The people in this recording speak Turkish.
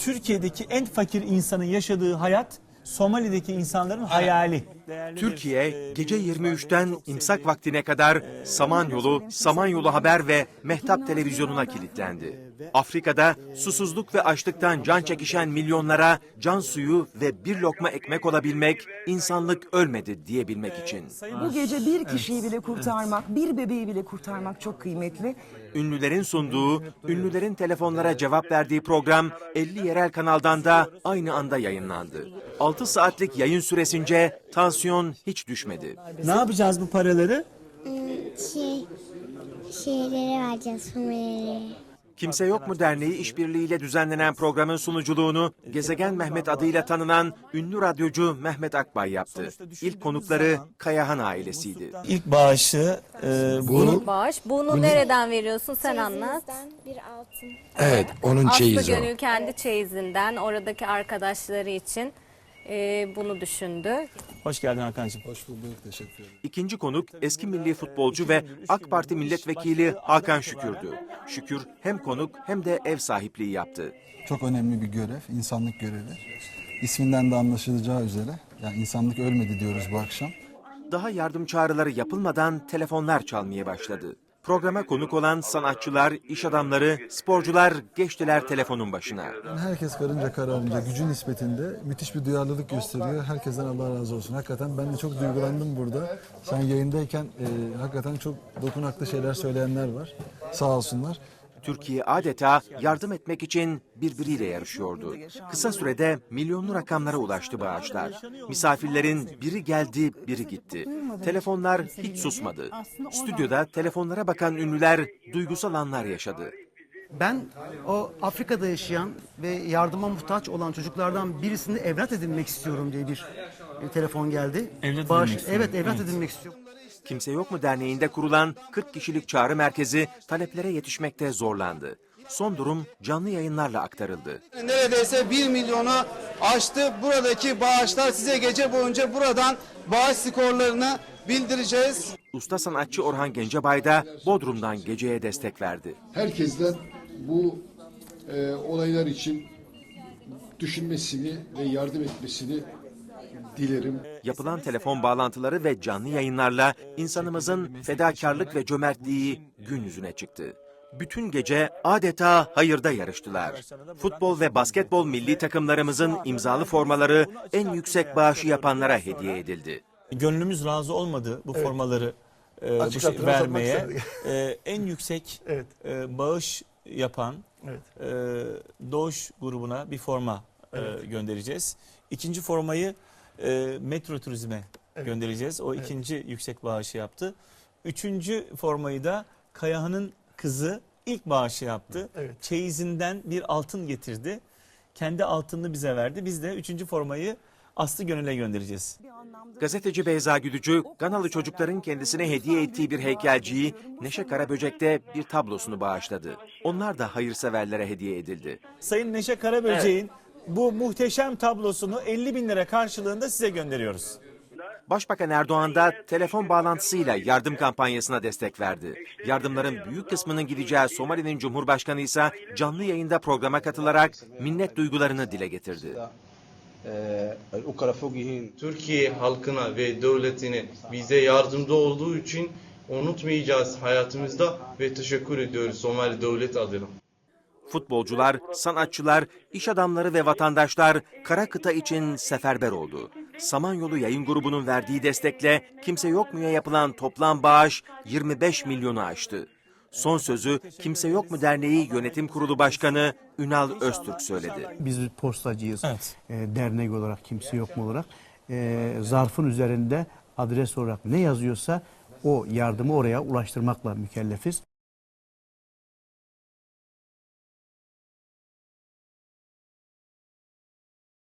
Türkiye'deki en fakir insanın yaşadığı hayat Somali'deki insanların hayali. Türkiye gece 23'ten imsak vaktine kadar Samanyolu, Samanyolu Haber ve Mehtap Televizyonu'na kilitlendi. Afrika'da susuzluk ve açlıktan can çekişen milyonlara can suyu ve bir lokma ekmek olabilmek, insanlık ölmedi diyebilmek için. Bu gece bir kişiyi bile kurtarmak, bir bebeği bile kurtarmak çok kıymetli. Ünlülerin sunduğu, ünlülerin telefonlara cevap verdiği program 50 yerel kanaldan da aynı anda yayınlandı. 6 saatlik yayın süresince tansiyon hiç düşmedi. Ne yapacağız bu paraları? şey şeylere vereceğiz Somalilere. Kimse Yok mu Derneği işbirliğiyle düzenlenen programın sunuculuğunu Gezegen Mehmet adıyla tanınan ünlü radyocu Mehmet Akbay yaptı. İlk konukları Kayahan ailesiydi. İlk bağışı e, bunu Bağış. Bunu nereden veriyorsun sen anlat. Bir altın. Evet, onun Aslı çeyizi o. Gönül kendi çeyizinden oradaki arkadaşları için e, bunu düşündü. hoş geldin Hakan'cığım. İkinci konuk eski milli futbolcu ve AK Parti milletvekili Hakan Şükür'dü. Şükür hem konuk hem de ev sahipliği yaptı. Çok önemli bir görev, insanlık görevi. İsminden de anlaşılacağı üzere, yani insanlık ölmedi diyoruz bu akşam. Daha yardım çağrıları yapılmadan telefonlar çalmaya başladı. Programa konuk olan sanatçılar, iş adamları, sporcular geçtiler telefonun başına. Herkes karınca kararınca gücü nispetinde müthiş bir duyarlılık gösteriyor. Herkesten Allah razı olsun. Hakikaten ben de çok duygulandım burada. Sen yayındayken e, hakikaten çok dokunaklı şeyler söyleyenler var. Sağ olsunlar. Türkiye adeta yardım etmek için birbiriyle yarışıyordu. Kısa sürede milyonlu rakamlara ulaştı bağışlar. Misafirlerin biri geldi, biri gitti. Telefonlar hiç susmadı. Stüdyoda telefonlara bakan ünlüler duygusal anlar yaşadı. Ben o Afrika'da yaşayan ve yardıma muhtaç olan çocuklardan birisini evlat edinmek istiyorum diye bir telefon geldi. Evlat Bağış- edinmek istiyorum. Evet, evlat Evet. edinmek istiyorum. Kimse Yok mu Derneği'nde kurulan 40 kişilik çağrı merkezi taleplere yetişmekte zorlandı. Son durum canlı yayınlarla aktarıldı. neredeyse 1 milyonu aştı. Buradaki bağışlar size gece boyunca buradan bağış skorlarını bildireceğiz. Usta sanatçı Orhan Gencebay da Bodrum'dan geceye destek verdi. herkesten bu e, olaylar için düşünmesini ve yardım etmesini dilerim. Yapılan telefon bağlantıları ve canlı yayınlarla insanımızın fedakarlık ve cömertliği gün yüzüne çıktı. Bütün gece adeta hayırda yarıştılar. Futbol ve basketbol milli takımlarımızın imzalı formaları en yüksek bağışı yapanlara hediye edildi. Gönlümüz razı olmadı bu formaları e, bu şey, vermeye. E, en yüksek Evet. e, bağış yapan Evet. e, Doğuş grubuna bir forma e, göndereceğiz. İkinci formayı e, Metro Turizm'e göndereceğiz. O ikinci yüksek bağışı yaptı. Üçüncü formayı da Kayahan'ın kızı ilk bağışı yaptı. Evet. Çeyizinden bir altın getirdi. Kendi altınını bize verdi. Biz de üçüncü formayı Aslı Gönül'e göndereceğiz. Gazeteci Beyza Güdücü, Ganalı çocukların kendisine hediye ettiği bir heykelciyi Neşe Karaböcek'te bir tablosunu bağışladı. Onlar da hayırseverlere hediye edildi. Sayın Neşe Karaböcek'in bu muhteşem tablosunu 50 bin lira karşılığında size gönderiyoruz. Başbakan Erdoğan da telefon bağlantısıyla yardım kampanyasına destek verdi. Yardımların büyük kısmının gideceği Somali'nin Cumhurbaşkanı ise canlı yayında programa katılarak minnet duygularını dile getirdi. Türkiye halkına ve devletine bize yardımcı olduğu için unutmayacağız hayatımızda ve teşekkür ediyoruz Somali devlet adına. Futbolcular, sanatçılar, iş adamları ve vatandaşlar kara kıta için seferber oldu. Samanyolu Yayın Grubu'nun verdiği destekle Kimse Yok mu'ya yapılan toplam bağış 25 milyonu aştı. Son sözü Kimse Yok mu Derneği Yönetim Kurulu Başkanı Ünal Öztürk söyledi. Biz bir postacıyız. Evet. E, dernek olarak kimse yok mu olarak. E, zarfın üzerinde adres olarak ne yazıyorsa o yardımı oraya ulaştırmakla mükellefiz.